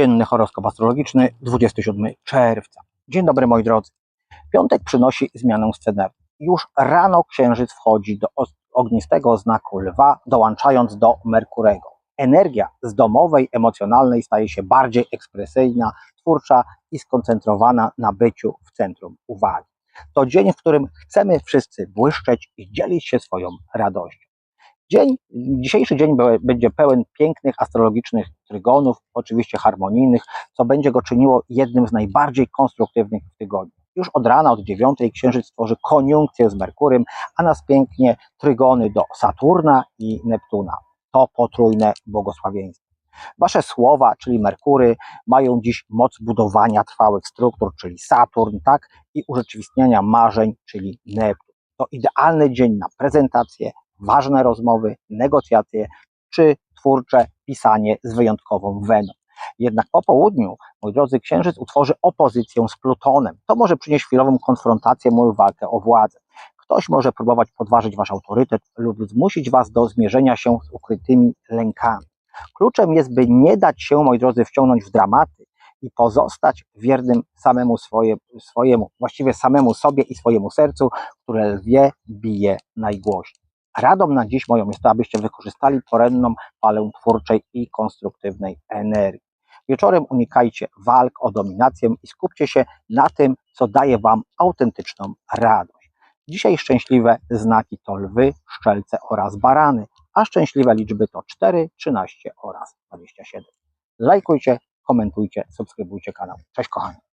Dzienny horoskop astrologiczny 27 czerwca. Dzień dobry moi drodzy. Piątek przynosi zmianę scenerii. Już rano księżyc wchodzi do ognistego znaku lwa, dołączając do Merkurego. Energia z domowej, emocjonalnej staje się bardziej ekspresyjna, twórcza i skoncentrowana na byciu w centrum uwagi. To dzień, w którym chcemy wszyscy błyszczeć i dzielić się swoją radością. Dzień, dzisiejszy dzień będzie pełen pięknych astrologicznych trygonów, oczywiście harmonijnych, co będzie go czyniło jednym z najbardziej konstruktywnych w tygodniu. Już od rana, od dziewiątej, księżyc tworzy koniunkcję z Merkurym, a nas pięknie trygony do Saturna i Neptuna. To potrójne błogosławieństwo. Wasze słowa, czyli Merkury, mają dziś moc budowania trwałych struktur, czyli Saturn, tak? I urzeczywistniania marzeń, czyli Neptun. To idealny dzień na prezentacje, ważne rozmowy, negocjacje czy twórcze pisanie z wyjątkową weną. Jednak po południu, moi drodzy, Księżyc utworzy opozycję z Plutonem. To może przynieść chwilową konfrontację lub walkę o władzę. Ktoś może próbować podważyć wasz autorytet lub zmusić was do zmierzenia się z ukrytymi lękami. Kluczem jest, by nie dać się, moi drodzy, wciągnąć w dramaty i pozostać wiernym samemu swoje, swojemu, właściwie samemu sobie i swojemu sercu, które lwie bije najgłośniej. Radą na dziś moją jest to, abyście wykorzystali poranną falę twórczej i konstruktywnej energii. Wieczorem unikajcie walk o dominację i skupcie się na tym, co daje Wam autentyczną radość. Dzisiaj szczęśliwe znaki to lwy, szczelce oraz barany, a szczęśliwe liczby to 4, 13 oraz 27. Lajkujcie, komentujcie, subskrybujcie kanał. Cześć kochani.